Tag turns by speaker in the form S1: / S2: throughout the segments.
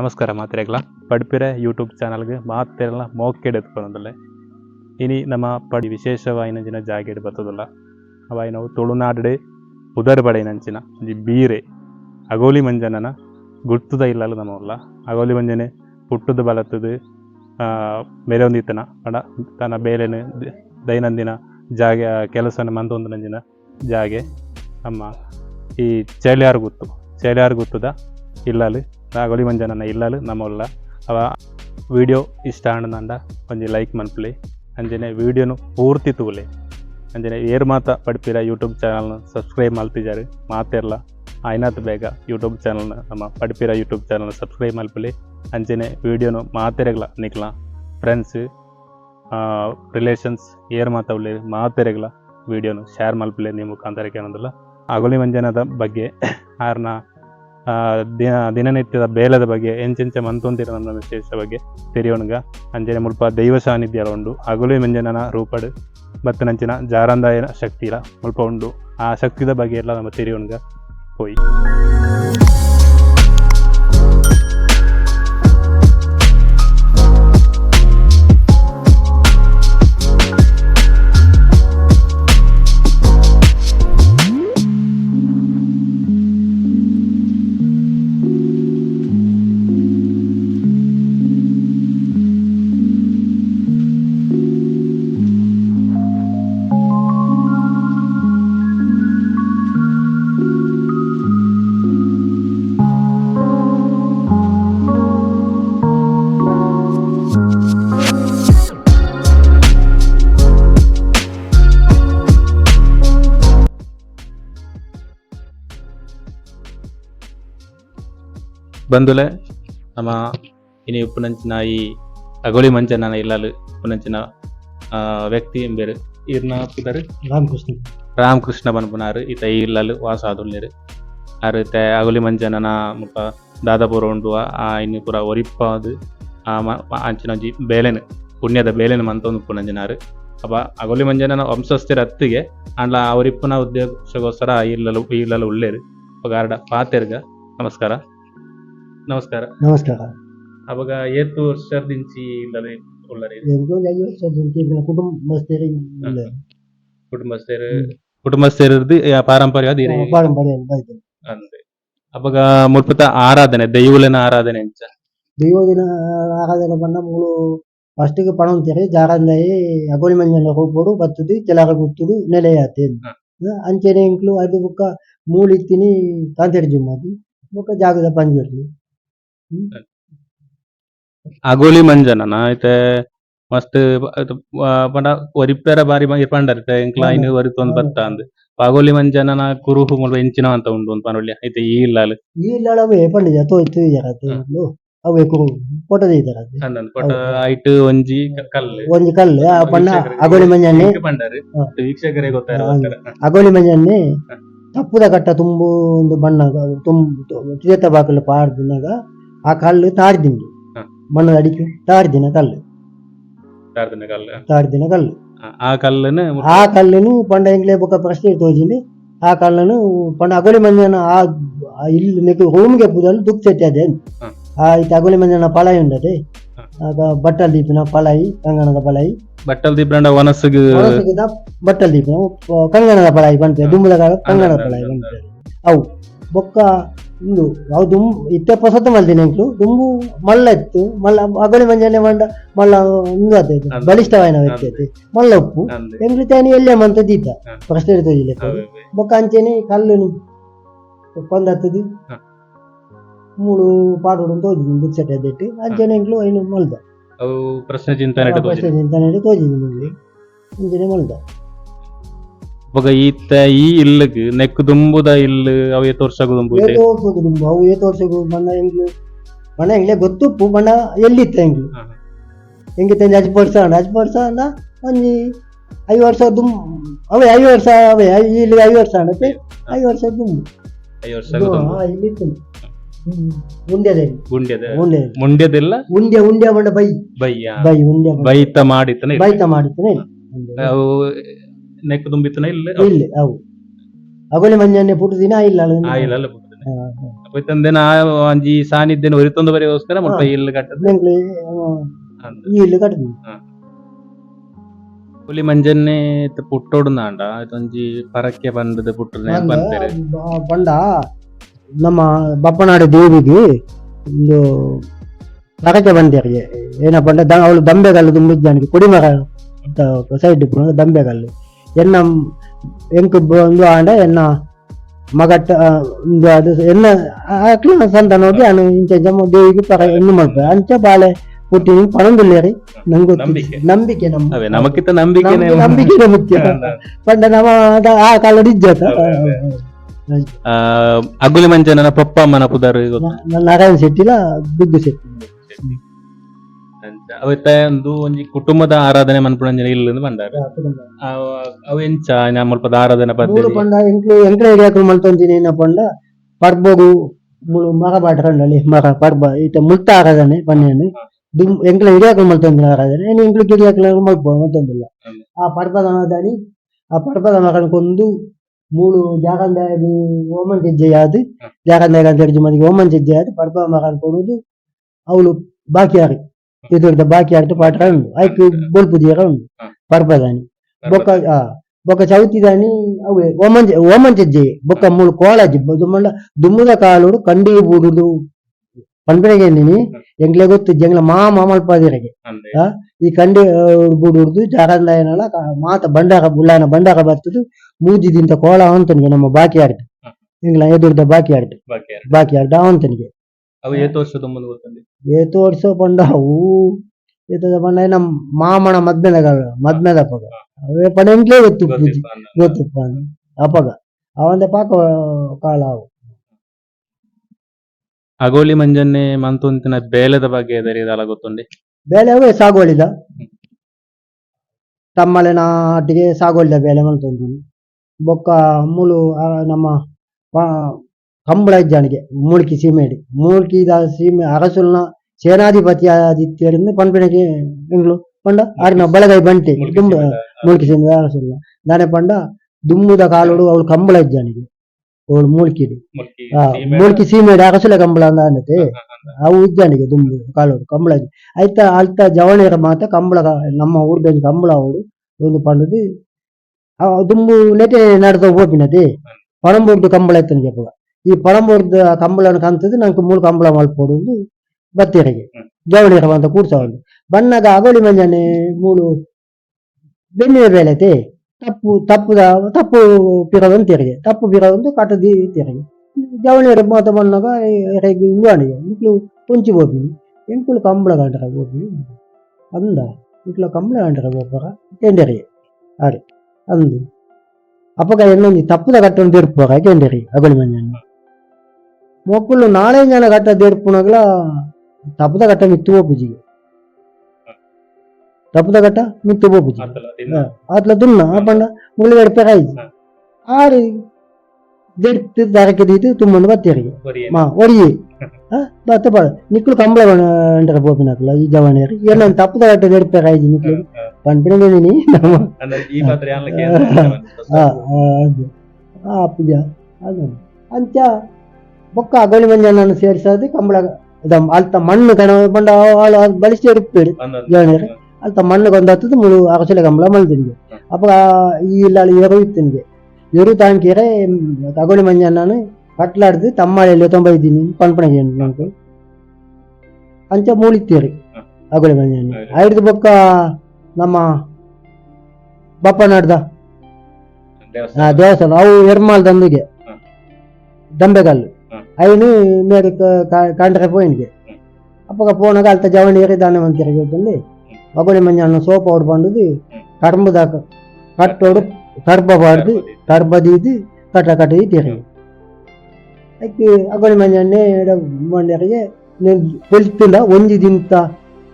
S1: ನಮಸ್ಕಾರ ಮಾತ್ರೆಗಳ. പഠിപ്പിര ಯೂಟ್ಯೂಬ್ ಚಾನಲ್ಗೆ ಮಾತೆಲ್ಲ ಮೋಕೆಡ್ ಎತ್ಕೊಳ್ಳೋದಲ್ಲ ಇನಿ ನಮ್ಮ ಪಡಿ ವಿಶೇಷವಾಯಿನ ದಿನ ಜಾಗೆಡ್ ಬರ್ತದಲ್ಲ ಅವಾಯಿ ನಾವು ತುಳುನಾಡು ಉದರ್ ಬಡೈನಂಚಿನ ಒಂಜಿ ಬೀರೆ, ಅಗೋಲಿ ಮಂಜನನ ಗುರ್ತದ ಇಲ್ಲಲ್ಲ ನಮ್ಮಲ್ಲ ಅಗೋಲಿ ಮಂಜನೆ ಪುಟ್ಟದ ಬಲತ್ತದು ಬೇರೆ ಒಂದಿತ್ತನ ಪಂಡ ತನ್ನ ಬೇಲೆನು ದೈನಂದಿನ ಜಾಗೆ, ಕೆಲಸನ ಮಂದೊಂದು ನಂಜಿನ ಜಾಗೆ ನಮ್ಮ ಈ ಚೇಳ್ಯಾರು ಗುತ್ತು, ಚೇಳ್ಯಾರು ಗುತ್ತದ ಇಲ್ಲಲು ನಮ್ಮಲ್ಲ ಅವ ವಿಡಿಯೋ ಇಷ್ಟ ಆಂಡ ಒಂಜಿ ಲೈಕ್ ಮನ್ಪುಲಿ. ಅಂಜನೆ ವಿಡಿಯೋನು ಪೂರ್ತಿ ತೂಲೆ. ಅಂಜನೆ ಏರ್ ಮಾತ ಪಡ್ಪಿರ ಯೂಟ್ಯೂಬ್ ಚಾನಲ್ನ ಸಬ್ಸ್ಕ್ರೈಬ್ ಮಾಡ್ತಿದ್ದಾರೆ ಮಾತೆರ್ಲ, ಆಯ್ನಾತ್ ಬೇಗ ಯೂಟ್ಯೂಬ್ ಚಾನಲ್ನ, ನಮ್ಮ ಪಡ್ಪಿರ ಯೂಟ್ಯೂಬ್ ಚಾನಲ್ನ ಸಬ್ಸ್ಕ್ರೈಬ್ ಮಾಡ್ಪಿಲಿ ಅಂಜನೆ ವಿಡಿಯೋನು ಮಾತೆರೆಗ್ಲ ನಿಕ್ಲ. ಫ್ರೆಂಡ್ಸ್ ರಿಲೇಷನ್ಸ್ ಏರ್ ಮಾತಾವಲಿ ಮಾತೆರೆಗ್ಲ ವೀಡಿಯೋನು ಶೇರ್ ಮಲ್ಪಲೆ ನಿಮ್ಮ ಕಾಂತರಿಕೆ ಅನ್ನೋದಿಲ್ಲ. ಅಗೋಲಿ ಮಂಜನದ ಬಗ್ಗೆ ಆರ್ನ ದಿನ, ದಿನನಿತ್ಯದ ಬೇಲದ ಬಗ್ಗೆ, ಎಂಚೆಂಚೆ ಮಂತೊಂದಿರ ನನ್ನ ವಿಶೇಷ ಬಗ್ಗೆ ತೆರೆಯೋಣಗ ಅಂಜನೆ ಮುಲ್ಪ ದೈವ ಸಾನ್ನಿಧ್ಯ ಉಂಡು. ಅಗಲು ಮಂಜನನ ರೂಪಡು. ಬತ್ತನಂಚಿನ ಜಾರಂದಾಯನ ಶಕ್ತಿಲ ಮುಲ್ಪ ಉಂಡು. ಆ ಶಕ್ತಿದ ಬಗ್ಗೆ ಎಲ್ಲ ನಮ್ಮ ತೆರೆಯೋಣಗ ಹೋಯ್. ಬಂದುಲೆ ನಮ್ಮ ಇನಿ ಉಪ್ಪುನಂಚಿನ ಈ ಅಗೋಲಿ ಮಂಜನನ ಇಲ್ಲಲು ಉಪ್ಪುನಂಚಿನ ಆ, ವ್ಯಕ್ತಿ ಎಂಬೇರು. ಇರ್ನ ಪುದರ್?
S2: ರಾಮಕೃಷ್ಣ.
S1: ರಾಮಕೃಷ್ಣ ಬನ್ಪುನಾರು. ಈತ ಇಲ್ಲಲು ವಾಸ ಆದುಲ್ಲೇರು ಆರು ಇತ್ತೆ ಅಗೋಲಿ ಮಂಜನನ ಮುಲ್ಪ ದಾದಾಪುರ ಉಂಡು ಆ ಇನ್ನು ಪುರ ಒರಿಪ್ಪಾದು ಆ ಮ- ಬೇಲೆನು ಪುಣ್ಯದ ಬೇಲೆನ್ ಮಂತೊಂದು ಪುನಂಜನಾರು ಅಪ್ಪ ಅಗೋಲಿ ಮಂಜನನ ವಂಶಸ್ಥರ ಹತ್ತಿಗೆ ಅಂಡ್ಲ ಅವರಿಪ್ಪನ ಒರಿಪ್ಪನ ಉದ್ದೇಶಗೋಸ್ಕರ ಇಲ್ಲಲು ಇಲ್ಲಲು ಉಳ್ಳೇರು. ಗಾರ್ಡ ಪಾತೆರ್ಗ ನಮಸ್ಕಾರ. ನಮಸ್ಕಾರ.
S2: ನಮಸ್ಕಾರ.
S1: ಅವಾಗ ಏತು ವರ್ಷದಿಂಚಿ ಇಲ್ಲದೆ ಉಳ್ಳರಿ?
S2: ಎಂಟು ಐದು ವರ್ಷದ ಕುಟುಂಬಸ್ಥರಿ
S1: ಕುಟುಂಬಸ್ಥರು ಕುಟುಂಬಸ್ಥರದ್ದು ಪಾರಂಪರ್ಯವಾದ ಇರಿ
S2: ಪಾರಂಪರ್ಯ ಬೈತು
S1: ಅಂದೆ. ಅವಾಗ ಮುಲ್ಪತ ಆರಾಧನೆ ದೈವಲಿನ ಆರಾಧನೆ ಅಂಚ
S2: ದೈವದಿನ ಆರಾಧನೆ ಬಂದ ಮೂಳು ಫಸ್ಟಿಗೆ ಪಣ ಅಂತಾರೆ ಜಾರಂದಾಯಿ ಅಗೋಳಿ ಮಂಜನ ಹೋಗ್ಬೋಡು ಬತ್ತದು ಕೆಲಗ ಗುತ್ತುಡು ನೆಲೆಯಾತೆ
S1: ಹ.
S2: ಅಂಚೆನೆ ಇಂಕ್ಲು ಅದು ಬುಕ್ಕ ಮೂಳಿತ್ತಿನಿ ಕಾಂತೇರಿ ಜಿಮ್ಮದು. ಬುಕ್ಕ ಜಾಗದ
S1: ಅಗೋಲಿ ಮಂಜನನ ಐತೆ ಮಸ್ತ್ ಪಂಡ ಒರಿಪೆರ ಬಾರಿ ಪಂಡರ್ ಎಂಕ್ಲ ಐನ್ ಒರಿತೊಂದು ಬತ್ತ ಅಂದ್ ಆಗೋಲಿ ಮಂಜನನ ಕುರುಹು ಮುಲ್ಪ ಎಂಚಿನ ಅಂತ ಉಂಡು ಅಂತ ಪನೊಳ್ಳಿ ಐತೆ ಈ ಇಲ್ಲಾಲ್.
S2: ಈ ಲಳವೇ ಪಂಡಿಜ ತೋಯ್ತು ಇತ್ತು
S1: ಹ.
S2: ಅವೇ ಕುರು ಫೋಟೋದ ಇದ್ದಾರತ್ತೆ
S1: ಅಂದನ್ ಕೊಟ್ಟ ಐಟ್ ಒಂಜಿ ಕಲ್ಲು.
S2: ಒಂಜಿ ಕಲ್ಲು ಆ ಬಣ್ಣ ಆಗೋಲಿ
S1: ಮಂಜನೆ. ಪಂಡರ್. ವೀಕ್ಷಕರೇ. ಗೊತ್ತಾರ
S2: ಅಗೋಳಿ
S1: ಮಂಜನೆ
S2: ತಪ್ಪುದ ಕಟ್ಟ ತುಂಬು ಒಂದು ಬಣ್ಣ ತುಂಬ ಚೇತ ಬಾಕಲು ಪಾಡ್ದಿನಾಗ ಆ ಕಲ್ಲು ತಾಡ್ದಿಂಡು
S1: ಹ.
S2: ಬಣ್ಣದ ಅಡಿಕೆ ತಾಡ್ದಿನ ಕಲ್ಲು
S1: ಪ್ರಾರ್ಥನೆ ಕಲ್ಲು
S2: ತಾಡ್ದಿನ ಕಲ್ಲು
S1: ಆ- ಆ ಕಲ್ಲನ್ನು
S2: ಆ ಕಲ್ಲನ್ನು ಪಂಡ ಎಂಗ್ಲೆ ಬೊಕ್ಕ ಪ್ರಶ್ನೆ ತೋಜಿಂದು ಆ ಕಲ್ಲನು ಪಂಡ ಅಗೋಳಿ ಮಂಜನ ಆ ಆ ಇಲ್ಲಿ ನೆಕ್ ರೂಮ್ಗೆ ಪೂಜಲು ದುಃಖ ಸೆಟ್ಟದೆ
S1: ಹ.
S2: ಆ ಇತ್ತು ಅಗೋಳಿ ಮಂಜನ ಪಳಾಯಿ ಉಂಡದೆ
S1: ಹ.
S2: ಆಗ ಬಟ್ಟಲ್ ದೀಪಿನ ಪಳಾಯಿ ಕಂಗಣದ ಪಳಾಯಿ
S1: ಬಟ್ಟಲ್ ದಿಬ್ರಂಡ ವನಸ್ಸಿಗೆ
S2: ಹೊರಸಿಗಿದ ಬಟ್ಟಲ್ ದೀಪಿನ ಕಂಗಣದ ಪಳಾಯಿ ಬಂತೆ ದುಂಬುದ ಕಾಲ ಕಂಗಣದ ಪಳಾಯಿ ಬಂತೆ ಅವು ಬೊಕ್ಕ ಇಂದು ಅವು ದುಮ್ ಇತ್ತೆ ಪೊಸತ್ತು ಮಲ್ದಿನ ಎಂಕ್ಲು ದುಂಬು ಮಲ್ಲ ಇತ್ತು. ಮಲ್ಲ ಅಗಳಿ ಮಂಜನೆ ಮಂಡ ಮಲ್ಲ ಉಂದು
S1: ಅಂದೆ.
S2: ಬಲಿಷ್ಠವಾಯಿನ ವ್ಯಕ್ತಿ ಮಲ್ಲ ಉಪ್ಪು. ಎಂಕ್ಲು ತಾನಿ ಎಲ್ಲೇ ಮಂತ ದೀತ. ಪ್ರಶ್ನೆ ತೋಜಿಲೆ
S1: ಅವೆ.
S2: ಬೊಕ್ಕ ಅಂಚೆನೆ ಕಲ್ಲು ಕೊಂದತ್ತದು
S1: ಹ.
S2: ಮೂಳು ಪಾಡೋಡು ತೋಜಿದ್ದು ಬುಕ್ಸೆಟ್ ಎದ್ದಿಟ್ಟು ಅಂಚೆನೆ ಎಂಕ್ಲು ಐನು ಮಲ್ದ.
S1: ಪ್ರಶ್ನೆ ಚಿಂತನೆ
S2: ಪ್ರಶ್ನೆ ಚಿಂತನೆ ತೋಜಿದ್ದು ನಿಂಗ್ಲಿ ಅಂಚೆನೆ ಮಲ್ದ.
S1: ಅವಾಗ ಈತ ಈ ಇಲ್ಲಗ್ ನೆಕ್ ದುಂಬುದ ಇಲ್ಲ ಅವು ಏ ವರ್ಷ ದುಂಬು ಇದೆ
S2: ಏತೋ ವರ್ಷಗು ದುಂಬು ಅವು ಏ ವರ್ಷಗು ಬಣ್ಣ ಎಂಗ್ಲು ಬಣ್ಣ ಎಂಗ್ಲೆ ಗೊತ್ತುಪ್ಪು ಬಣ್ಣ ಎಲ್ಲಿತ್ತ ಎಂಗ್ಲು
S1: ಹ.
S2: ಹೆಂಗೆ ತಂದೆ ಅಜ್ ಪಡ್ಸ ಅಜ್ ಪಡ್ಸ ಅಲ್ಲ ಒಂಜಿ ಐದು ವರ್ಷ ದುಮ್ ಅವೇ ಐದು ವರ್ಷ ಅವೇ ಐ- ಇಲ್ಲಿ ಐದು ವರ್ಷ ಅಣ್ಣತೆ ಐದು ವರ್ಷ
S1: ಐದು ವರ್ಷ ದುಂಬು.
S2: ಇಲ್ಲಿ. ಉಂಡೆದೆ
S1: ಗುಂಡ್ಯದ
S2: ಉಂಡೆ
S1: ಮುಂಡ್ಯದಿಲ್ಲ?
S2: ಉಂಡೆ ಬೈ. ಬೈ ಉಂಡೆ.
S1: ಬೈತ ಮಾಡಿತನ.
S2: ಬೈತ
S1: ಅವು ನೆಕ್ ತುಂಬಿತನ ಇಲ್ಲ
S2: ಇಲ್ಲಿ ಅವು ಅಗೋಲಿ ಮಂಜಾನೆ ಪುಟ್ಟು ದಿನ ಇಲ್ಲ
S1: ಆಯಿಲ್ ಎಲ್ಲ ಬಿಡ್ತದೆ ಅപ്പൊ ತಂದೆನ ಒಂಜಿ ಸಾನ್ನಿಧ್ಯನ ಒರಿತೊಂದು ಬರೆಗೋಸ್ಕರ ಮುಲ್ಪ ಇಲ್ಲು ಕಟ್ಟದ
S2: ಎಂಕ್ಲು ಈ ಇಲ್ಲು ಕಟ್ಟದು
S1: ಹುಲಿ ಮಂಜನ್ನೆ ಪುಟ್ಟೋಡುನಾಂಡ ಇದೊಂಜಿ ಪರಕ್ಕೆ ಬಂದದ ಪುಟ್ಟನೆ ಬಂತಾರೆ
S2: ಬ- ಬಂಡ ನಮ್ಮ ಬಪ್ಪನಾಡು ದೇವಿಗೆ ಒಂದು ಪರಕೆ ಬಂದಿರಿಗೆ ಏನಪ್ಪ ಅಂದ್ರೆ ದ- ಅವಳು ದಂಬೆಗಲ್ಲು ತುಂಬಿದ್ದಾನಿಗೆ ಕುಡಿಮರ ಸೈಡ್ ದಂಬೆಗಲ್ಲು ಎನ್ನ ಎಂಕ್ ಒಂದು ಆಂಡ ಎನ್ನ ಮಗಟ್ಟ ಆ, ಒಂದು ಅದು ಎನ್ನ ಆಕ್ಲಿನ ಸಂತಾನ ಹೋಗಿ ಅನು ಇಂಚ ಇಂಚ ದೇವಿಗೆ ಪರ ಎಣ್ಣು ಮಾಡ್ಬೇಕು ಅಂಚ ಬಾಳೆ ಹುಟ್ಟಿ ಪಣಂದುಲ್ಲೇರಿ ನಂಗೆ
S1: ನಂಬಿಕೆ.
S2: ನಂಬಿಕೆ ನಮ್ಮ
S1: ಅವೇ ನಮಕಿತ್ತ ನಂಬಿಕೆನೆ
S2: ನಮ್ಗೆ ನಂಬಿಕೆನೇ ಮುಖ್ಯ ಪಂಡ ನಮ್ಮ ಅದ- ಆ ಕಾಲ ಇಜ್ಜತ
S1: ಆ, ಅಗುಲಿ ಮಂಜನನ ಪಪ್ಪ ಅಮ್ಮನ ಪುದಾರು ಗೊತ್ತು
S2: ನ- ನಾರಾಯಣ ಶೆಟ್ಟಿಲ ದುಡ್ಡು ಶೆಟ್ಟಿ
S1: ಅವತ್ತ ಒಂದು ಒಂಜಿ ಕುಟುಂಬದ ಆರಾಧನೆ ಮನ್ಪುಣಂಜನ ಇಲ್ಲಿಂದ ಬಂದಾರ. ಅವ ಎಂಚ ನಮ್ಮಲ್ಪದ ಆರಾಧನೆ
S2: ಮೂರು
S1: ಪದ್ಧತಿ
S2: ಪಂಡ ಎಂಕ್ಲು ಎಂಕ್ಲ ಹಿಡಿಯಾಕಲು ಮಲ್ತೊಂದಿನಿ ಏನ ಪಂಡ. ಪರ್ಬೋಗು ಮುಳು ಮರ ಬಾಟ್ಕೊಂಡಲ್ಲಿ ಮರ ಪರ್ಬ ಈತ ಮುಲ್ತ ಆರಾಧನೆ ಪನ್ನೆಯನ್ನು ದುಮ್ ಎಂಕ್ಲ ಹಿಡಿಯಾಕಲು ಮಲ್ತೊಂದಿನ ಆರಾಧನೆ. ಏನು ಎಂಕ್ಲು ಮಲ್ಪ ಮಲ್ತೊಂದಿಲ್ಲ.
S1: ಹ್ಮ್.
S2: ಆ ಪರ್ಬದ ದಾನಿ ಆ ಪರ್ಬದ ಮಗನಕೊಂದು ಮೂಳು ಜಾಗಂದಾಗಿ ಓಮನ್ ಹೆಜ್ಜೆ ಆದು ಜಾಗಂದಾಗ ಅಂತ ಮದಿಗೆ ಓಮನ್ ಹೆಜ್ಜೆ ಆದು ಪರ್ಬ ಮಗನ್ ಕೊಡುದು ಅವಳು ಬಾಕಿ ಇದ್ರದ್ದು ಬಾಕಿ ಆಡ್ತು ಪಾಠ ಉಂಡು ಆಯ್ತು ಬೋಲ್ಪು ದೀರ ಉಂಡು
S1: ಹ್ಮ್.
S2: ಪರ್ಬದಾನಿ. ಬೊಕ್ಕ ಬೊಕ್ಕ ಚೌತಿದಾನಿ ಅವೇ ಓಮಂಜ ಓಮಂಜಜ್ಜೆ. ಬೊಕ್ಕ ಮೂಳು ಕೋಳಜ್ಜಿ ದುಮ್ಮಂಡ ದುಮ್ಮದ ಕಾಲುಡು ಕಂಡಿ ಬೂಡುದು ಪಂಪಿನಗೆ ನೀನಿ ಎಂಗ್ಲೆ ಗೊತ್ತು ಜಂಗ್ಲ ಮಾ ಮಾಮಲ್ಪಾದಿರಗೆ
S1: ಅಂದ್ರೆ
S2: ಈ ಕಂಡಿ ಬೂಡುದು ಏನಲ್ಲ ಮಾತ ಬಂಡಾರ ಬುಳ್ಳಾನ ಬಂಡಾರ ಬರ್ತದು. ಮೂಜಿದಿಂತ ಕೋಳ ಅವಂತನಿಗೆ ನಮ್ಮ ಬಾಕಿ ಆಡ್ತು
S1: ಹೆಂಗ್ಲ
S2: ಎಂಗ್ಲ ಎದುರ್ದ ಬಾಕಿ ಆಡ್ತು
S1: ಬಾಕಿ
S2: ಆಡ್ದ ಅವಂತನಿಗೆ
S1: ಅವ ಏತು ವರ್ಷ ತುಂಬ ಗೊತ್ತಂದಿ
S2: ಏತು ವರ್ಷ ಪಂಡ ಅವು ಏತ ಪಂಡ ನಮ್ಮ ಮಾಮನ ಮದ್ಮೆದ ಮದ್ಮೇದ ಪಗ ಅವೇ ಪಂಡ ಎಂಕ್ಲೇ ಗೊತ್ತು
S1: ಗೊತ್ತಿಪ್ಪ
S2: ಅವಂದೆ ಪಾಕ ಕಾಲ ಅವು.
S1: ಅಗೋಲಿ ಮಂಜನ್ನೆ ಮಂತುಂತಿನ ಬೇಲದ ಬಗ್ಗೆ ಎದರಿದಲ್ಲ ಗೊತ್ತುಂಡಿ
S2: ಬೇಲೆ ಅವೇ ಸಾಗೋಳಿದ. ತಮ್ಮಲೆ ನಾಟಿಗೆ ಸಾಗೋಳಿದ ಬೇಲೆ ಮಲ್ತೊಂದಿನಿ ಬೊಕ್ಕ ಮೂಲು ಆ ನಮ್ಮ ಪ- ಕಂಬಳ ಇಜ್ಜಾಣಿಗೆ ಮೂಳ್ಕಿ ಸೀಮೆಡಿ ಮೂಳ್ಕಿದ ಸೀಮೆ ಅರಸುಲ್ನ ಸೇನಾಧಿಪತಿ ಆದಿತ್ಯರಿಂದ ಪಂಪಿನಗೆ ಎಂಗ್ಲು ಪಂಡ ಆರಿನ ಬಳಗೈ ಬಂಟಿ ದುಂಬ. ಮೂಳ್ಕಿ ಸೀಮೆ ಅರಸುಲ್ನ. ದಾನೆ ಪಂಡ ದುಮ್ಮುದ ಕಾಲುಡು ಅವಳು ಕಂಬಳ ಇಜ್ಜಾಣಿಗೆ ಅವಳು ಮೂಳ್ಕಿಡಿ ಮೂಳ್ಕಿ ಸೀಮೆಡಿ ಅರಸುಲ ಕಂಬಳ ಅನ್ನತೆ. ಅವು ಇದ್ದಾನಿಗೆ ದುಂಬು ಕಾಲೋಡು ಕಂಬಳ. ಆಯ್ತ ಅಲ್ತ ಜವಣಿಯರ ಮಾತ ಕಂಬಳ ನಮ್ಮ ಊರ್ದ ಕಂಬಳ ಅವಳು ಒಂದು ಪಂಡದಿ ದುಂಬು ನೆತೆ ನಡೆದ ಹೋಪಿನದೆ ಪಣಂಬೂರ್ದು ಕಂಬಳ ಇತ್ತನಿಗೆ ಈ ಪಣಂಬೂರ್ದ ಕಂಬಳನ ಕಾಣ್ತದೆ ನಂಗೆ ಮೂರು ಕಂಬಳ ಮಲ್ಪೋಡು ಬತ್ತಿಯರಿಗೆ
S1: ಜವಳಿ
S2: ಜವಣಿಯರ ಅಂತ ಕೂಡ್ಸವನು ಬಣ್ಣದ ಅಗೋಳಿ ಮಂಜನೆ ಮೂಳು ಬೆನ್ನಿನ ಬೆಳೆತೆ ತಪ್ಪು ತಪ್ಪುದ ತಪ್ಪು ಪಿರವಂತಿಯರಿಗೆ ತಪ್ಪು ಪಿರವಂದು ಕಟ್ಟದಿ ಇತ್ತಿಯರಿಗೆ ಜವಳಿ ಮಾತ ಬಣ್ಣಗ ಎರೆಗೆ ಇಂಗಾಣಿಗೆ ಇಕ್ಲು ಪುಂಚಿ ಹೋಗ್ತೀನಿ ಎಂಕುಲು ಕಂಬಳ ಗಂಟರ ಹೋಗ್ತೀನಿ ಅಂದ ಇಟ್ಲ ಕಂಬಳ ಗಂಟರ ಹೋಗ್ಬರ ಕೆಂಡೆರಿಗೆ ಅರೆ ಅಂದು. ಅಪ್ಪಗ ಇನ್ನೊಂದು ತಪ್ಪುದ ಕಟ್ಟೊಂದು ತೆರ್ಪುವಾಗ ಕೆಂಡರಿ ಅಗಳಿ ಮಂಜನ. ಮೊಕ್ಕಲು ನಾಳೆ ಜನ ಕಟ್ಟ ತೆರ್ಪುನಗಲ ತಪ್ಪುದ ಕಟ್ಟ ಮಿತ್ತು ಹೋಗುಜಿಗೆ ತಪ್ಪುದ ಕಟ್ಟ ಮಿತ್ತು ಹೋಗುಜಿ
S1: ಆತಲ ದಿನ.
S2: అట్లా దున్నా పండ ముళ్ళు గడిపారు ఐదు ఆడి దెడితే ధరకి దిగి తుమ్మని బత్తేరికి
S1: ಬರೀ
S2: మా ఒడియి బత్తపడ నిక్కులు కంబళ అంటారు పోపినట్లు ఈ జవానేరు ఏమన్నా తప్పుద కట్ట గడిపారు ఐదు నిక్కులు పంపిణీ నేను
S1: ಅಂದ್ರೆ ಈ ಪಾತ್ರ ಯಾನ್ಲಕ್ಕೆ
S2: పూజ ಅದು ಅಂಚ ಬೊಕ್ಕ ಅಗೋಳಿ ಮಂಜಾನ ಸೇರಿಸೋದು ಕಂಬಳ ಇದಮ್ ಅಲ್ತ ಮಣ್ಣು ಕಣ ಬಂಡ ಆಳು ಬಲಿಸಿ ಇರುತ್ತೇಳಿ ಜವಾನೇರು ಅಂತ ಮಣ್ಣು ಕೊಂದತ್ತದು ಮುಳು ಅರಸಲೆ ಕಂಬಳ ಮಲ್ತಿನ್ಗೆ ಅಪ್ಪ ಈ ಇಲ್ಲ ಎರು ಇತ್ತಿನ್ಗೆ ಎರು ತಾಂಕಿರೆ ತಗೊಳ್ಳಿ ಮಂಜ ನಾನು ಕಟ್ಲಾಡ್ದು ತಮ್ಮಳೆಯಲ್ಲಿ ತೊಂಬೈದ್ದೀನಿ ಪಣ್ಪಣಗೆ ನಂಗೆ ಅಂಚ ಮೂಳಿತ್ತೀರಿ ಅಗೊಳಿ ಮಂಜಾನ ಐದು ಬೊಕ್ಕ ನಮ್ಮ ಬಪ್ಪ ನಡ್ದ ಆ ದೇವಸ್ಥಾನ ಅವು ಎರ್ಮಾಲ್ ದಂದುಗೆ
S1: ಹ್ಮ್.
S2: ದಂಬೆಗಲ್ಲು ಐನು ಮೇರೆ ಕಾಂಡ್ರೆ ಪೋಯಿನ್ಗೆ
S1: ಹ್ಮ್.
S2: ಅಪ್ಪಗ ಪೋನಾಗ ಅಲ್ತ ಜವಣಿ ಏರಿ ದಾನೆ ಮಂತಿರಗೆ ಹೋದಲ್ಲಿ ಮಗುಳಿ ಮಂಜಾನ ಸೋಪ ಹೊಡ್ ಬಂದದು ಕರ್ಮದ ಕಟ್ಟೋಡು ಕರ್ಬ ಬಾರ್ದು ಕರ್ಬದೀದು ಕಟ್ಟ ಕಟ್ಟಿ ತೀರಿ ಅದಕ್ಕೆ ಅಗೋಳಿ ಮಂಜಾನೆ ಮಂಡ್ಯರಿಗೆ ಕೊಲ್ತಿಂದ ಒಂಜಿ ದಿಂತ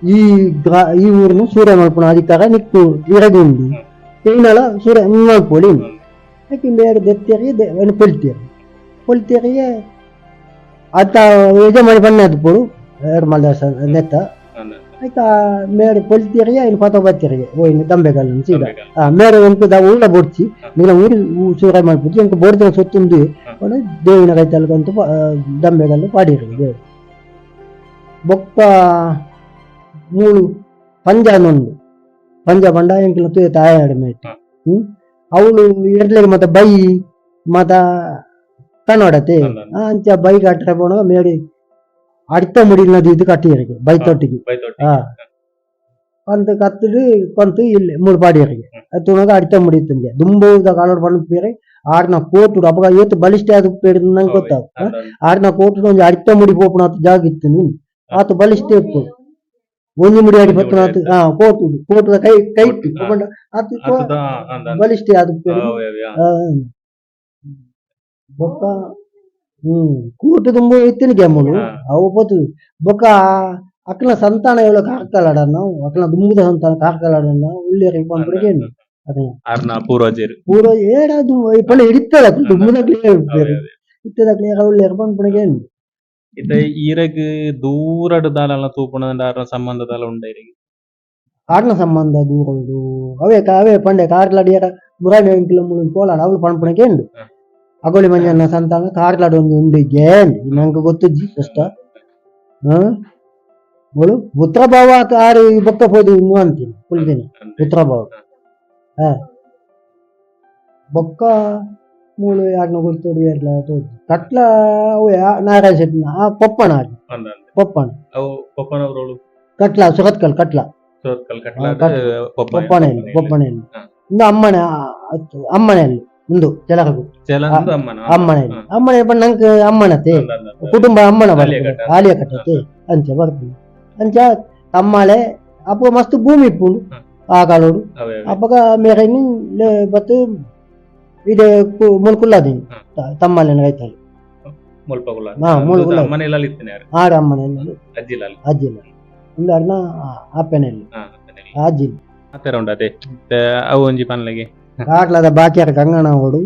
S2: ಈ ಗ್ರಾ, ಈ ಊರಿನ ಸೂರ್ಯ ಮಲ್ಪುಣ ಅಧಿಕಾರ ನಿಕ್ಕು ಇರಗುಂಡಿ. ಏನಲ್ಲ ಸೂರ್ಯ ಮಲ್ಪೊಳಿ ಅದಕ್ಕೆ ಬೇರೆ ದೆತ್ತರಿಗೆ ಕೊಲ್ತೀರಿ ಕೊಲ್ತೀರಿಗೆ ಅತ್ತ ಯಜಮಾನಿ ಬಣ್ಣ ಅದು ಪೋಡು ಎರಡು ಮಲ್ದ ನೆತ್ತ. ಆಯ್ತಾ ಮೇರೆ ಪೊಲ್ತೀರಿಗೆ ಇನ್ನು ಪತ ಬತ್ತೀರಿಗೆ ಓ ಇನ್ನು ದಂಬೆಗಲ್ಲ ಸೀದಾ. ಆ ಮೇರೆ ಎಂಕು ದ ಊರ ಬೊಡ್ಚಿ ನೀಲ ಊರಿ ಸೂರ ಮಾಡ್ಬಿಟ್ಟು ಎಂಕು ಬೋಡ್ದ ಸೊತ್ತುಂದು ಪಂಡ ದೇವಿನ ಕೈತಲ್ಕಂತೂ ದಂಬೆಗಲ್ಲು ಪಾಡಿರು ಬೊಕ್ಕ ಮೂಳು ಪಂಜಾನೊಂದು. ಪಂಜ ಬಂಡ ಎಂಕಿಲ ತೂಯ ತಾಯಾಡ ಮೇಟ್
S1: ಹ.
S2: ಹ್ಮ್? ಅವಳು ಇರ್ಲಿಗೆ ಮತ್ತೆ ಬೈ ಮತ್ತ ಕನ್ನಡತಿ ಅಂಚ ಬೈಕ್ ಅಟ್ರೆ ಪೋಣ ಮೇಡಿ ಅಡಿತ
S1: ಮುಡಿಲ್ನದು
S2: ಇದು ಕಟ್ಟಿಯರಿಗೆ ಬೈತೊಟ್ಟಿಗೆ ಹಾ ಅಂತ ಕತ್ತಿಡು ಕೊಂತು ಇಲ್ಲಿ ಮುಡ್ಪಾಡಿಯರಿಗೆ ತುಣಗ ಅಡಿತ ಮುಡಿತಂಗೆ ದುಂಬ ಕಾಲೋಡ್ ಬಂದ ಬೇರೆ ಆಡ್ನ ಕೋಟುಡು ಅವಾಗ ಏತು ಬಲಿಷ್ಠ ಆದ ಪೇಡಿದ ನಂಗೆ ಗೊತ್ತಾಗ ಆಡ್ನ ಕೋಟುಡು ಒಂದು ಅಡಿತ ಮುಡಿ ಪೋಪಣ ಆತ ಜಾಗ ಇತ್ತು ನೀನು ಆತ ಬಲಿಷ್ಠ ಇತ್ತು ಒಂದು ಮುಡಿ ಅಡಿ ಪತ್ತನ ಆತ ಹಾ ಕೋಟುಡು ಕೋಟುದ ಕೈ ಕೈ ಆತ ಬಲಿಷ್ಠ ಆದ ಪೇಡಿದ ಬೊಕ್ಕ ಹ್ಮ್ ಕೂಟು ತುಂಬ ಇತ್ತಿನ ಗೆಮ್ಮಲು
S1: ಹಾ.
S2: ಅವು ಪೋತು ಬೊಕ್ಕ ಅಕ್ಕನ ಸಂತಾನ ಹೇಳಕ್ ಹಾಕಲಾಡ ನಾವು ಅಕ್ಕನ ದುಂಬುದ ಸಂತಾನ ಹಾಕಲಾಡ ನಾವು ಉಳ್ಳಿ ರೆಂಪಂಪಡಿಗೆ ಅದನ್ನ
S1: ಅರ್ನ ಪೂರ್ವಜರು
S2: ಪೂರ ಏಡದು ಪಣ ಹಿಡಿತದ ದುಂಬುದಾಗ್ಲೇ ಇತ್ತದಾಗ್ಲೇ ಉಳ್ಳಿ ರೆಂಪಂಪಡಿಗೆ
S1: ಇತ್ತೆ ಈರಗ್ ದೂರಡ್ ದಾಲೆಲ್ಲ ತೂಪುಣದ ಅರ್ನ ಸಂಬಂಧದಲ್ಲ ಉಂಡ ಇರಿಗೆ
S2: ಆಡ್ನ ಸಂಬಂಧ ದೂರ ಉಂಡು ಅವೇ ಕ- ಅವೇ ಪಂಡೆ ಕಾರ್ಲಾಡಿಯರ ಮುರಾಣಿ ಎಂಕಿಲ ಮುಳು ಪೋಲಾಡ ಅಗೋಳಿ ಮಂಜನ್ನ ಸಂತಾನ ಕಾರ್ಲಾಡ್ ಒಂದು ಉಂಡು ಗೇನ್ ನಂಗೆ ಗೊತ್ತಿದ್ದಿ ಕಷ್ಟ ಹ ಅವಳು ಪುತ್ರ ಭಾವ ಕಾರು ಬೊಕ್ಕ ಪೋದು ಇನ್ನು ಅಂತೀನಿ ಕುಲ್ದಿನ ಪುತ್ರ ಭಾವ ಹಾ ಬೊಕ್ಕ ಮೂಳು ಯಾರನ್ನ ಗೊತ್ತೋಡಿ ಎಲ್ಲ ಕಟ್ಲ ಅವು ನಾರಾಯಣ ಶೆಟ್ಟಿ ಆ ಪಪ್ಪಣ ಅದು ಪಪ್ಪಣ
S1: ಅವು ಪಪ್ಪನವರೋಳು
S2: ಕಟ್ಲ ಸುಗತ್ಕಲ್ ಕಟ್ಲ
S1: ಸುಗತ್ಕಲ್
S2: ಕಟ್ಲ
S1: ಪೊಪ್ಪಣ
S2: ಕಟ್- ಇನ್ನು ಅಮ್ಮನ ಅಮ್ಮನೆಯಲ್ಲಿ ಒಂದು ಕೆಲಗು
S1: ಅಮ್ಮನೆ.
S2: ಅಮ್ಮನ ಬಣ್ಣ ನಂಗೆ ಅಮ್ಮನತೆ ಕುಟುಂಬ ಅಮ್ಮನ ಬರ್ತದೆ ಆಲಿಯ ಕಟ್ಟತೆ ಅಂಚ ಬರ್ತದೆ ಅಂಚ ತಮ್ಮಳೆ ಅಪ್ಪ ಮಸ್ತ್ ಭೂಮಿ ಇಪ್ಪುಂಡು. ಆ ಕಾಲೋಡು ಅಪ್ಪಗ ಮೇರೈನಿ ಬತ್ತು ಇದೆ
S1: ಮುಲ್ಕುಲ್ಲಾದಿ.
S2: ತಮ್ಮಲೆ ರೈತಲ್ಲಿ ಆಡ ಅಮ್ಮನೆಯಲ್ಲಿ
S1: ಅಜ್ಜಿಲ
S2: ಅಜ್ಜಿಲ್ಲ ಒಂದು ಅಣ್ಣ ಅಪ್ಪನೆಯಲ್ಲಿ
S1: ಹಾ
S2: ಅಜ್ಜಿ
S1: ಆತರ ಉಂಡ ಅದೇ. ಅವು ಒಂಜಿ ಪನ್ಲೆಗೆ.
S2: ಕಾಟ್ಲದ ಬಾಕಿಯರ ಕಂಗಣ ಓಡು.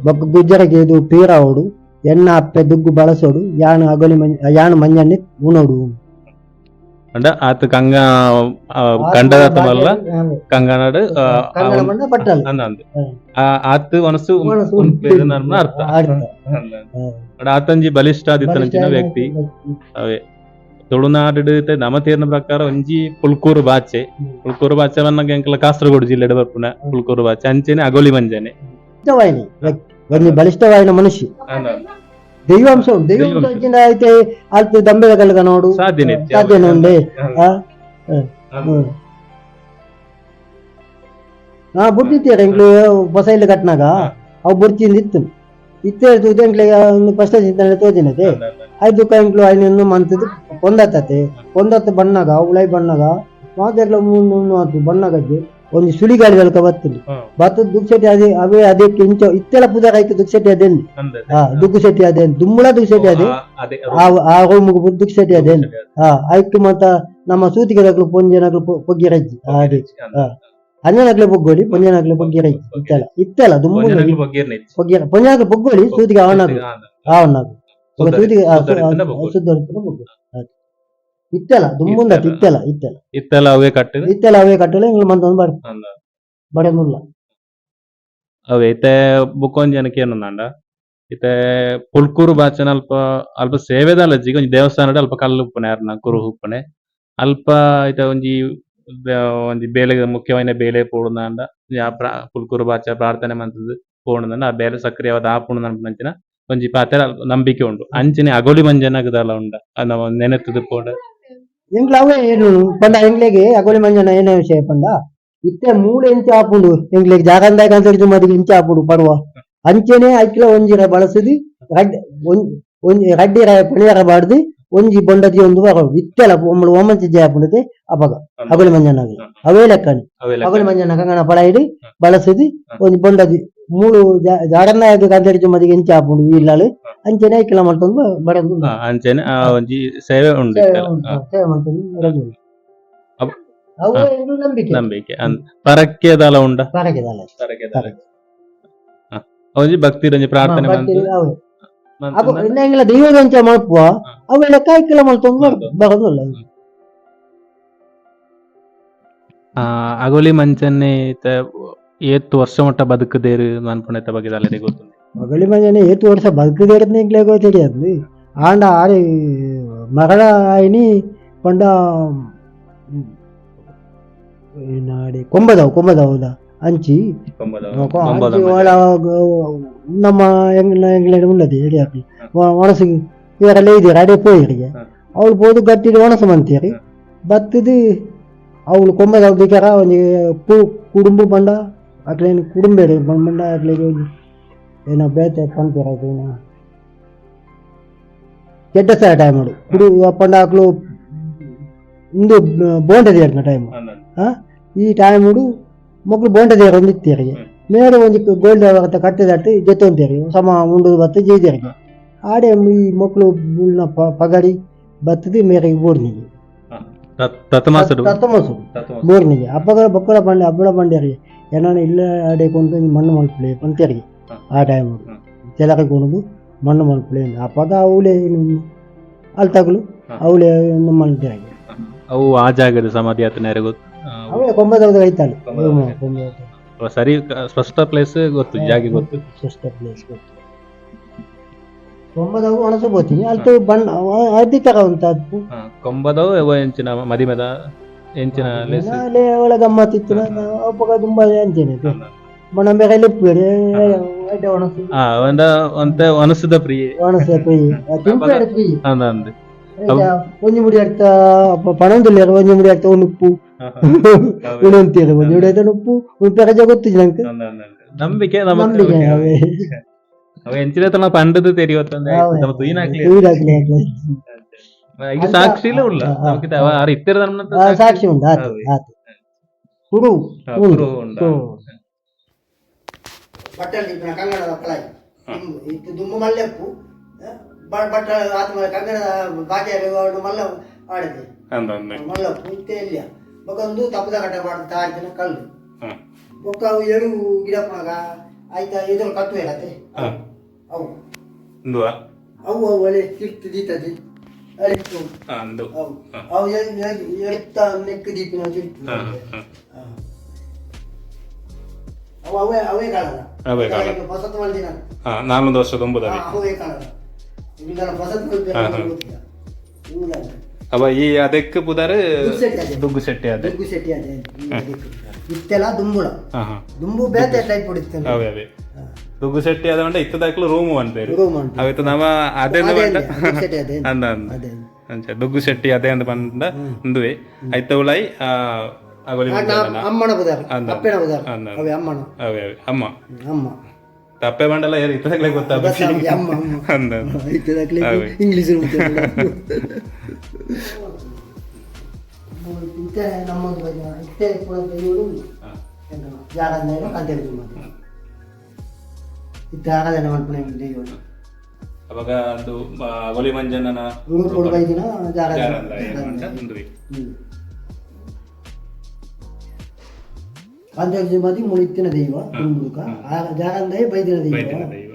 S2: ಬೊಕ್ಕ ಗುಜ್ಜರಗೆ ಇದು ಪೀರ ಓಡು. ಎಣ್ಣ ಅಪ್ಪೆ ದುಗ್ಗು ಬಳಸೋಡು. ಯಾನು ಅಗಲಿ ಯಾನು ಮಂಜಣ್ಣಿ ಉಣೋಡು
S1: ಅಂಡ ಆತ ಕಂಗ ಮಲ್ಲ ಕಂಗನಾಡ್ ಆತ್ ಮನಸ್ಸು ಅರ್ಥ. ಆತಂಜಿ ಬಲಿಷ್ಠಾದಿತ್ತನಂಚಿನ ವ್ಯಕ್ತಿ. ಅವೇ. ತುಳುನಾಡು ನಮ ತೀರ್ನ ಪ್ರಕಾರ ಒಂಜಿ ಪುಲ್ಕೂರು ಬಾಚೆ. ಪುಲ್ಕೂರು ಬಾಚೆ ವನ್ನಗ ಎಂಕಲ ಕಾಸರಗೋಡು ಜಿಲ್ಲೆಡ್ ಬರ್ಪುನ ಪುಲ್ಕೂರು ಬಾಚೆ ಅಂಚೆನೆ ಅಗೋಲಿ ಮಂಜನೆ
S2: ಒಂದು ಬಲಿಷ್ಠವಾಯಿನ ಮನುಷ್ಯ ದೈವಾಂಶ ದೈವಾಂಶ. ಐತೆ ಅಲ್ತು ದಂಬೆದ ಕಲ್ಗ ನೋಡು
S1: ಸಾಧ್ಯನೆ
S2: ಸಾಧ್ಯನೆ ಉಂಡೆ ಹಾ ಬುಡ್ಡಿತ್ತೀರ ಎಂಕ್ಲು ಹೊಸ ಇಲ್ಲಿ ಕಟ್ನಾಗ ಅವು ಬುರ್ಚಿಂದ ಇತ್ತು ಇತ್ತೆ ಎಂಕ್ಲೆ ಫಸ್ಟ್ ಚಿಂತನೆ ತೋಜಿನತೆ ಐದು ಎಂಕ್ಲು ಐನನ್ನು ಮಂತದ್ದು ಒಂದತ್ತತೆ ಒಂದತ್ತು. ಬಣ್ಣಗ ಉಳೈ ಬಣ್ಣಗ ಮಾತೆರ್ಲ ಮೂನು ಆತು ಬಣ್ಣಗಜ್ಜೆ ಒಂದು ಸುಳಿಗಾಳಿ ಬೆಳಕ ಬತ್ತಲಿ ಬತ್ತ ದುಗ್ಸೆಟ್ಟಿ ಅದೇ ಅವೇ ಅದಕ್ಕೆ ಇಂಚ ಇತ್ತೆಲ್ಲ ಪೂಜಾ ಕಾಯ್ತು ದುಗ್ಸೆಟ್ಟಿ ಅದೇನ್ ಹಾ ದುಗ್ಗು ಶೆಟ್ಟಿ ಅದೇನ್ ದುಮ್ಮಳ ದುಗ್ಗು ಶೆಟ್ಟಿ ಅದೇ ಆ ರೂಮುಗು ದುಗ್ಗು ಅದೇ ಅದೇನ್ ಹಾ ಆಯ್ತು ಮತ್ತ ನಮ್ಮ ಸೂತಿಗೆ ಪೊಗ್ಗಿ ಪೊಂಜನಗ್ಲು ಪೊಗ್ಗಿರಜ್ಜಿ ಅದೇ. ಅಂಜನಗ್ಲೆ ಪೊಗ್ಗೋಳಿ ಪೊಂಜನಗ್ಲೆ ಪೊಗ್ಗಿರಜ್ಜಿ ಇತ್ತೆಲ್ಲ ಇತ್ತೆಲ ದುಮ್ಮುಳ ಪೊಗ್ಗಿರ ಪೊಂಜನಗ್ಲು ಪೊಗ್ಗೋಳಿ ಸೂತಿಗೆ ಅವನಾಗು ಅವನಾಗು ಆ, ಆ. ಇತ್ತೆಲ್ಲ ದುಮ್ಮುಂದ ಇತ್ತೆಲ್ಲ ಇತ್ತೆಲ್ಲ.
S1: ಇತ್ತೆಲ್ಲ ಅವೇ ಕಟ್ಟು
S2: ಇತ್ತೆಲ್ಲ ಅವೇ ಕಟ್ಟಲೆ ಇಂಗ್ಲು ಮಂತೊಂದು ಬಡ. ಬಡನುಲ್ಲ
S1: ಅವೇ ಇತ್ತೆ ಬುಕ್ಕೊಂಜಿ ಜನಕ್ಕೆ ಇತ್ತೆ ಪುಲ್ಕೂರು ಬಾಚನ ಅಲ್ಪ ಅಲ್ಪ ಸೇವೆದಲ್ಲ ಜಿಗ ಒಂಜಿ ದೇವಸ್ಥಾನಡ್ ಅಲ್ಪ ಕಲ್ಲು ಉಪ್ಪನೆ ಕುರು ಉಪ್ಪನೆ. ಅಲ್ಪ ಇತ ಒಂಜಿ ಒಂಜಿ ಬೇಲೆ ಮುಖ್ಯವಾದ ಬೇಲೆ ಪೋಡುಂದ ಯಾ ಪ್ರಾ ಪುಲ್ಕೂರು ಬಾಚ ಪ್ರಾರ್ಥನೆ ಮಂತದ್ದು ಪೋಣುಂದ ಆ ಬೇಲೆ ಸಕ್ರಿಯವಾದ ಆಪುಣು ನಂಚಿನ ಒಂಜಿ ಪಾತೆರ ನಂಬಿಕೆ ಉಂಡು ಅಂಚನೆ ಅಗೋಲಿ ಮಂಜನಗದಲ್ಲ ಉಂಡ. ನಮ್ಮ ನೆನೆತ್ತದು ಪೋಡ.
S2: ಎಂಗ್ಲ ಅವೇ ಏನು ಪಂಡ ಎಂಗ್ಲೆಗೆ ಅಗೋಲಿ ಮಂಜನ ಏನೇ ವಿಷಯ ಪಂಡ? ಇತ್ತೆ ಮೂಲೆ ಎಂಚೆ ಆಪುಂಡು ಎಂಗ್ಲೆಗೆ ಜಾಗಂದಾಯ ಕಂತಡಿದು ಮದಿಗೆ ಎಂಚೆ ಆಪುಂಡು ಪಡುವ. ಅಂಚೆನೆ ಐಕ್ಲ ಒಂಜಿರ ಬಳಸಿದಿ, ರಡ್ ಒಂಜಿ ರಡ್ಡಿರ ಪಣಿಯರ ಬಾಡ್ದು ಒಂಜಿ ಬೊಂಡದಿ ಒಂದು ಬರೋಡು ಇತ್ತೆಲ್ಲ ಒಮ್ಮಳು ಒಮ್ಮಂಚಿ ಜಯ ಆಪುಂಡತೆ ಅಪಗ ಅಗೋಲಿ ಮಂಜನಾಗ ಅವೇ ಲೆಕ್ಕನಿ
S1: ಅವೆಲ್ಲ
S2: ಅಗೋಲಿ ಮಂಜನ ಕಂಗಣ ಪಳಾಯಿಡಿ ಬಳಸಿದಿ ಒಂಜಿ ಬೊಂಡದಿ ಮೂಳು ಜಾಗನ್ನಾಯಕ ಕಂತಡಿದು ಮದಿಗೆ ಇಂಚ ಆಪುಂಡು ಇಲ್ಲಾಳು. ಅಂಚೆನೆ ಐಕ್ಲ ಮಲ್ತೊಂದು ಬಡದು
S1: ಆ, ಅಂಚೆನೆ ಆ ಒಂಜಿ ಸೇವೆ ಉಂಡು ಇತ್ತೆಲ್ಲ. ಆ,
S2: ಸೇವೆ ಮಾಡ್ಕೊಂಡು ಬರೋದು.
S1: ಅವ್-
S2: ಅವು
S1: ಹಾ.
S2: ಒಂದು ನಂಬಿಕೆ?
S1: ನಂಬಿಕೆ. ಅನ್ ಪರಕ್ಕೆದಲ್ಲ ಉಂಡ
S2: ಪರಕೆದಲ್ಲ
S1: ಪರಕ್ಕೆದಲ್ಲ ಒಂಜಿ ಭಕ್ತಿ ಒಂಜಿ ಪ್ರಾರ್ಥನೆ
S2: ಭಕ್ತಿ
S1: എന്നെങ്കിലും
S2: ദൈവം ಕಾಯ್ಕಿಲ್ಲ ಮಲ್ತೊಂದು
S1: ಮಾಡ್ದು.
S2: ಬರೋದಿಲ್ಲ.
S1: ಆ, ಅಗೋಲಿ ಮಂಚನ್ನೆ ಏತ್ತು ವರ್ಷ ಮಟ್ಟ ಬದುಕದೇರು ಅನ್ಕೊಂಡೈತ ಬಗ್ಗೆ ಅಲ್ಲದೆ ಗೊತ್ತು.
S2: ಮಗಳಿ ಮಂಜನೆ ಏತ್ ವರ್ಷ ಬದುಕಿದೇರದ್ನ ಎಂಕ್ಲೆಗೋ ತಿಳಿಯದು ಆಂಡ ಆರಿ ಮಗಳ ಆಯ್ನಿ ಪಂಡ ಏನಾಡಿ ಕೊಂಬದವು ಕೊಂಬದವುದ ಅಂಚಿ. ಒಳ ನಮ್ಮ ಎಂಗ್ಲ ಎಂಗ್ಲೇಡ್ ಉಳ್ಳದಿ ಎಡಿಯಾಪಿ ಒಣಸಿಗೆ ಇವರೆಲ್ಲ ಇದೀರ ಅಡೇ ಪೋಯಿರಿಗೆ ಅವಳು போது கட்டிட்டு ஒணசு மந்தியரி பத்துது அவள் கொம்ப தவிக்கிறா கொஞ்சம் குடும்பு பண்டா அட்லே குடும்ப எடு பண்டா அட்லே என்ன பேத்த பண்ணிறது கெட்ட சார் ಟೈಮ್ ಮಾಡು ಕುಡು ಪಂಡ ಹಾಕಲು ಇಂದು ಬೋಂಡದ ಟೈಮ್ ಈ ಟೈಮ್ ಮಕ್ಕಳು ಬೋಂಡದ ಒಂದಿತ್ತೀರಿಗೆ ಮೇಲೆ ಒಂದು ಗೋಲ್ಡ್ ಕಟ್ಟಿ ಕಟ್ಟಿದಟ್ಟು ಜೊತೆ ಅಂತೀರಿ ಸಮ ಉಂಡು ಬತ್ತು ಜೈದೇರಿಗೆ ಆಡೆ ಈ ಮಕ್ಕಳು ಪ- ಪಗಡಿ ಬತ್ತದಿ ಮೇರೆ ಬೋರ್ನಿಗೆ.
S1: ತತ್ತಮಾಸಡು
S2: ತತ್ತಮಸು ಬೋರ್ನಿಗೆ. ಅಪ್ಪಗಳ ಬಕ್ಕಳ ಬಂಡೆ ಅಬ್ಬಳ ಬಂಡೇರಿ ಏನಾನ ಇಲ್ಲ ಆಡೆ ಕೊಂಡು ಮಣ್ಣು ಮಲ್ಪಳೆ
S1: ಅಂತೇರಿಗೆ.
S2: ಆ ಟೈಮ್
S1: ಹ.
S2: ಕೊಂಡು ಮಣ್ಣು ಮಲ್ಪಲೆ ಅಪ್ಪಗ ಅವಳೆ ಅಲ್ಲಿ ತಗಲು. ಅವಳೆ ಮಲ್ತಿರಾಗಿ
S1: ಅವು ಆ ಜಾಗದ ಸಮಾಧಿ ಆತನ ಯಾರಿಗೆ
S2: ಅವಳೆ.
S1: ಅವ ಸರಿ ಸ್ಪಷ್ಟ ಪ್ಲೇಸ್ ಗೊತ್ತು ಜಾಗ ಗೊತ್ತು.
S2: ಸ್ಪಷ್ಟ ಪ್ಲೇಸ್ ಗೊತ್ತು. ಕೊಂಬದವು ಒಣಸಬೋತೀನಿ ಅಲ್ತು ಬಣ್ಣ ಅದಿ ತರ ಉಂಟು
S1: ಹಾ, ಕೊಂಬದವು ಅವ ಎಂಚಿನ ಮದಿಮೆದ ಎಂಚಿನ ಲೇಸ್
S2: ಅಲ್ಲಿ ಒಳ ಗಮ್ಮತ್ತಿತ್ತು ಅಪ್ಪಗ ತುಂಬಾ ಅಂಚೇನೆ ಬಣ್ಣ ಬೇರೆ ಲಿಪ್ಪೇರಿ ಒಣಸು
S1: ಆ ಒಂದ ಒಂತ ಅನಸದ ಪ್ರಿಯೆ.
S2: ಒಣಸದ ಪ್ರಿಯೆ. ತುಂಬಾ ಫ್ರೀ
S1: ಅಂದ ಅಂದೆ
S2: ಒಂಜಿ ಮುಡಿ ಅರ್ಥ ಪಣಂದಿಲ್ಲ ಒಂಜಿ ಮುಡಿ ಅರ್ಥ ಒಂದು ಉಣ ಅಂತೀರ ಒಂದು ಹಿಡಿದ ಉಪ್ಪು ಉಪ್ಪಾಗ ಗೊತ್ತಿಲ್ಲ ನಂಗೆ
S1: ನಂಬಿಕೆ
S2: ನಂಬಿಕೆ ಅವ
S1: ಎಂಚಿನ ತನ ಪಂಡದು ತೆರಿವತ್ತಂದೆ ನಮ್ಮ ತುಯಿನಾಕ್ಲಿ
S2: ತುಯಿನಾಕ್ಲಿ
S1: ಈಗ ಸಾಕ್ಷಿ
S2: ಇಲ್ಲ ಉಳ್ಳ
S1: ನಮಕಿತ ಅವ ಆರು ಇತ್ತೆರ
S2: ನಮ್ಮ ಸಾಕ್ಷಿ ಉಂಡ ಆತು ಆತು ಕುರು
S1: ಕುರು ಉಂಡ
S2: ಬಟ್ಟಲ್ ಇಪ್ಪನ ಕಂಗಣದ ಪಲಾಯಿ ಇತ್ತು ದುಮ್ಮು ಮಲ್ಲೆಪ್ಪು ಬಟ್ಟ ಆತ್ಮ ಕಂಗಣದ ಬಾಜೆ ಮಲ್ಲ ಆಡಿದೆ ಮಲ್ಲಪ್ಪು ಇತ್ತೆ ಇಲ್ಲ ಬೊಕೊಂದು ತಪ್ಪದ ಕಟ್ಟ ಮಾಡ್ತಾ ಆಯ್ತಿನ ಕಲ್ಲು. ಬೊಕ್ಕ ಅವು ಏಳು ಗಿಡಪ್ಪನಾಗ ಆಯ್ತಾ ಇದ್ರ ಕಟ್ಟು ಇರತ್ತೆ
S1: ಹಾ.
S2: ಅವು ಅವು ಅವು ಒಳ್ಳೆ ತಿರ್ತು ದೀತದೆ ಅಳಿತು ಅವು. ಅವು ಎತ್ತ ನೆಕ್ಕು ದೀಪಿನ ತಿರ್ತು. ಅವು ಅವೇ ಅವೇ ಕಾಣಲ್ಲ
S1: ಅವೇ ಕಾಣಲ್ಲ.
S2: ಈಗ
S1: ಮಲ್ದಿನ ನಾನೊಂದು ವರ್ಷದ
S2: ಹಾ,
S1: ಒಂಬುದಲ್ಲಿ
S2: ಅವೇ ಕಾಣಲ್ಲ ಈಗ ಹೊಸತು
S1: ಮಲ್ದಿನ.
S2: ಗೊತ್ತಿಲ್ಲ ಇವುದಲ್ಲ.
S1: ಅವ ಈ ಅದಕ್ಕೆ ಪುದಾರ್
S2: ದುಗ್ಗು ಶೆಟ್ಟಿ ಅದೇ.
S1: ದುಗ್ಗು ಶೆಟ್ಟಿ ಅದೇ
S2: ದುಗ್ಗು ಶೆಟ್ಟಿ ಅದೇ ಇತ್ತೆಲ್ಲ ದುಂಬುಳ ದುಂಬು ಬೇತೆ ಟೈಪ್ ಹೊಡಿತ್ತೆ
S1: ಅವೇ ಅವೇ ದುಗ್ಗು ಶೆಟ್ಟಿ ಅದ ಇತ್ತದಾಕ್ಲು ರೂಮು ಅಂತೇರು
S2: ರೂಮ್ ಉಂಟು
S1: ಅವತ್ತು ನಮ್ಮ ಅದೇ
S2: ಅದೇ. ಅದೇ, ದುಗ್ಗು ಶೆಟ್ಟಿ ಅದೇ.
S1: ಅಂತ ಬಂದ ಒಂದುವೆ ಐತ ಉಳಾಯಿ ಆ ಅಗೋಲಿ
S2: ಅಮ್ಮನ
S1: ಅಂದ.
S2: ಅಪ್ಪನ
S1: ಅಂದ.
S2: ಅವೇ ಅಮ್ಮನ.
S1: ಅವೇ ಅವೇ. ಅಮ್ಮ.
S2: ಅಮ್ಮ.
S1: ತಪ್ಪೆ ಬಂಡಲ್ಲ ಏನು ಇತ್ತದಾಗಲೇ ಗೊತ್ತಾ
S2: ಗೊತ್ತಾ ಅವ್ನಿಗೆ ಅಮ್ಮ ಅಮ್ಮ.
S1: ಅಂದ
S2: ಇದ್ದದಾಗ್ಲೇ
S1: ಅವೇ.
S2: ಇಂಗ್ಲೀಷ್ ಇತ್ತೆ ನಮ್ಮದು ಬಗ್ಗೆ ಇತ್ತೆ ಪುಳದ ಇವರು
S1: ಹಾ.
S2: ಜಾಗದ ಕಂತೇಳಿ ಮತ್ತೆ ಇತ್ತೆ ಆಗದ ಮಾಡ್ಕೊಂಡೆ ಇವರು
S1: ಅವಾಗ ಅದು ಆ, ಅಗೋಲಿ ಮಂಜನನ
S2: ಇವರು ಕೊಡುಗೈದಿನ ಜಾಗದ
S1: ಜಾರಂದ ಏನು ಅಂತ ಒಂದುವೆ
S2: ಪಂಚಾಕ್ಷಿ ಮದಿ ಮುಳಿತ್ತಿನ ದೈವ ಕುಂಬುಡುಕ ಜಾಗಂದೇ ಬೈದಿನ
S1: ಬೈದಿನ
S2: ದೈವ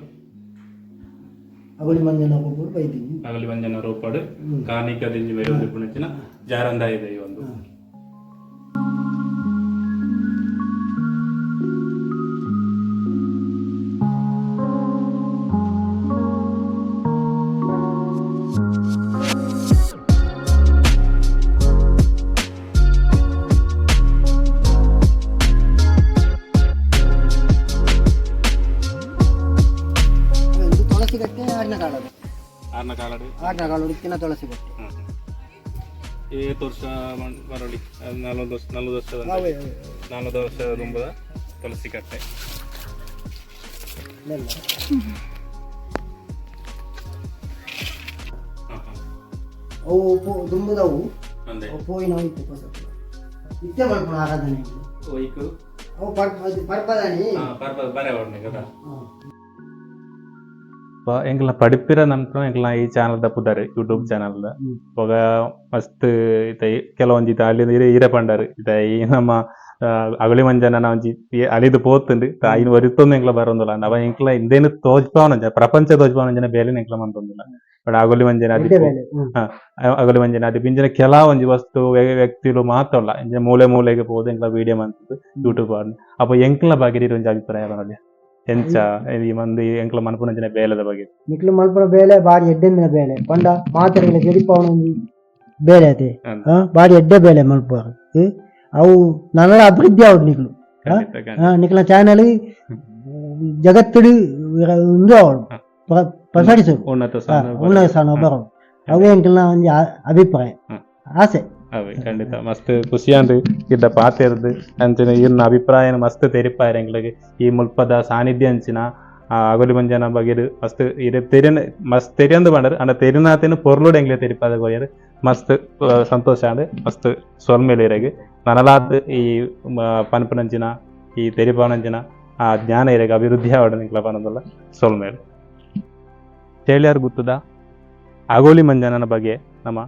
S1: ದೈವ
S2: ಅವಳಿ ಮಂಜನ ಒಬ್ಬರು ಬೈದಿನಿ
S1: ಅಗಲಿ ಮಂಜನ ರೂಪಾಡು ಕಾಣಿಕ ದಿಂಜಿ ಬೇರೆ ಪುಣಚಿನ ಜಾರಂದಾಯ ಒಂದು.
S2: ಇಕ್ಕಿನ ತುಳಸಿ
S1: ಏತ್ ವರ್ಷ ಮರಳಿ ನಲವತ್ತು ನಲ್ವತ್ತು ವರ್ಷ ನಲವತ್ತು ವರ್ಷದ
S2: ಅವೇ
S1: ವರ್ಷದ ತುಂಬದ ತುಳಸಿ ಕಟ್ಟೆ.
S2: ಅವು ಉಪ್ಪು ದುಂಬುದವು
S1: ಅಂದೆ.
S2: ಅವು ಪೋಯಿನ ಇತ್ತು ಇತ್ತೆ ಮಾಡ್ಕೊಂಡು ಆರಾಧನೆ ಅವು ಪರ್ಪದಾನಿ.
S1: ಪರ್ಪದ ಬರೇ ಹೊಡ್ನೆ ಕದ
S2: ಹಾ.
S1: ಎಂಗ್ಲ படிப்பிற ನಂತರ ಎಂಗ್ಲ ಈ ಚಾನೆಲ್ ಪುದಾರೆ ಯೂಟ್ಯೂಬ್ ಚಾನಲ್ ದ
S2: ಹ್ಮ್.
S1: ಒಗ ಮಸ್ತ್ ಇತ ಕೆಲವೊಂಜಿ ಅಲ್ಲಿಂದ ಇರೆ ಪಂಡಾರು ಇತ ಈ ನಮ್ಮ ಅಗಳಿ ಮಂಜನ ಒಂಜಿ ಅಲಿದು ಪೋತುಂಡು ಐನ್ ಒರಿತೊಂದು ಎಂಕ್ಲ ಬರೊಂದುಲ್ಲ. ಅವ ಎಂಕ್ಲ ಇಂದೇನು ತೋಜ್ಪಾವನ ಪ್ರಪಂಚ ತೋಜ್ಪಾವನ ಬೇಲೆ ಎಂಕ್ಲ ಮಂತೊಂದುಲ್ಲ ಬಟ್ ಅಗಲಿ ಮಂಜನ ಅದು. ಅಗಲಿ ಮಂಜನ ಅದು ಪಿಂಜನ ಕೆಲ ಒಂಜಿ ವಸ್ತು ವ್ಯ- ವ್ಯಕ್ತಿಲು ಮಾತ್ರಲ್ಲ ಇಂಜ ಮೂಲೆ ಮೂಲೆಗೆ ಪೋದು ಎಂಕ್ಲ ವಿಡಿಯೋ ಮಂತದ್ದು ಯೂಟ್ಯೂಬ್ ಅಪ್ಪ ಎಂಕ್ಲ ಬಗೆರಿ ಒಂಜಿ ಅಭಿಪ್ರಾಯ ಎಂಚ ಈ ಮಂದಿ ಎಂಕ್ಲ ಮನ್ಪುನಂಚಿನ ಬೇಲೆದ ಬಗ್ಗೆ.
S2: ನಿಕ್ಲು ಮಲ್ಪುನ ಬೇಲೆ ಬಾರಿ ಎಡ್ಡೆಂದಿನ ಬೇಲೆ. ಪಂಡ ಮಾತ್ರೆಗಳ ಜಡಿಪವನ ಬೇಲೆ
S1: ಅದೇ.
S2: ಹಾ, ಬಾರಿ ಎಡ್ಡೆ ಬೇಲೆ ಮಲ್ಪುರ ಹ್ಮ್? ಅವು ನನ್ನ ಅಭಿವೃದ್ಧಿ ಅವ್ರು ನಿಕ್ಲು.
S1: ಖಂಡಿತ ಖಂಡಿತ.
S2: ನಿಕ್ಲ ಚಾನಲ್ ಜಗತ್ತಿಡು ಇಂದು ಅವಳು ಪ್ರಸರಿಸು
S1: ಉನ್ನತ ಸ್ಥಾನ
S2: ಉನ್ನತ ಸ್ಥಾನ ಬರೋ ಅವೇ ಎಂಕ್ಲ ಒಂಜಿ ಆ- ಅಭಿಪ್ರಾಯ. ಆಸೆ.
S1: ಅವೆ ಖಂಡಿತ. ಮಸ್ತ್ ಖುಷಿಯಾಂಡ್ ಇದ್ದ ಪಾತೆರ್ದು ಅಂಚಿನ ಇರ್ನ ಅಭಿಪ್ರಾಯನ ಮಸ್ತ್ ತೆರಿಪಾಯರ್ ಎಂಗ್ಲಿಗೆ ಈ ಮುಲ್ಪದ ಸಾನ್ನಿಧ್ಯ ಅಂಚಿನ ಅಗಲಿ ಮಂಜನ ಬಗೆರ್ ಮಸ್ತ್ ಇರ ತೆರಿನ ಮಸ್ತ್ ತೆರಿಯಂದು ಬಂಡರ್. ಅಂಡ ತೆರಿನಾತಿನ ಪೊರ್ಲೋಡ್ ಎಂಗ್ಲೆ ತೆರಿಪಾದ ಗೋಯರ್ ಮಸ್ತ್ ಸಂತೋಷ ಅಂಡ್ ಮಸ್ತ್ ಸೊಲ್ಮೇಲಿರೆಗೆ ನನಲಾತ್ ಈ ಪನ್ಪನಂಚಿನ ಈ ತೆರಿಪಾವನಂಚಿನ ಆ ಜ್ಞಾನ ಇರೆಗೆ ಅಭಿವೃದ್ಧಿ ಆವಡ ನಿಂಕ್ಲ ಪನದಲ್ಲ ಸೊಲ್ಮೇಲೆ. ತೇಳ್ಯಾರ್ ಗುತ್ತದ ಅಗೋಲಿ ಮಂಜನನ ಬಗ್ಗೆ ನಮ್ಮ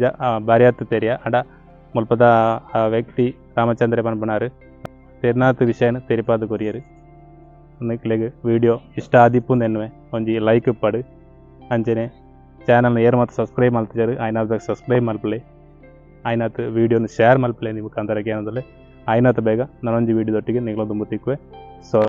S1: ಜ ಬಾರಿ ಹತ್ತು ತೆರಿಯ ಅಡ ಮುಲ್ಪದ ವ್ಯಕ್ತಿ ರಾಮಚಂದ್ರ ಪನ್ಪನಾರು ತೆರ್ನಾತು ವಿಷಯನ ತೆರಿಪಾದ ಕೊರಿಯರು. ನಿಕ್ಲೆಗ್ ವಿಡಿಯೋ ಇಷ್ಟ ಆದಿಪ್ಪುಂದು ಎನ್ನುವೆ. ಒಂಜಿ ಲೈಕ್ ಪಡು. ಅಂಚನೆ ಚಾನಲ್ನ ಏರ್ ಮತ್ತು ಸಬ್ಸ್ಕ್ರೈಬ್ ಮಲ್ತಿದ್ದಾರೆ ಆಯ್ನಾದಾಗ ಸಬ್ಸ್ಕ್ರೈಬ್ ಮಲ್ಪಲೆ. ಆಯ್ನಾತ್ ವಿಡಿಯೋನ ಶೇರ್ ಮಲ್ಪಲೆ ನೀವು ಕಂದರಕ್ಕೆ ಏನಂದ್ರೆ ಆಯ್ನಾತ್ ಬೇಗ ನಾನೊಂದು ವಿಡಿಯೋದೊಟ್ಟಿಗೆ ನಿಗಳೊಂದು ಮುತ್ತಿಕ್ವೆ. ಸೊ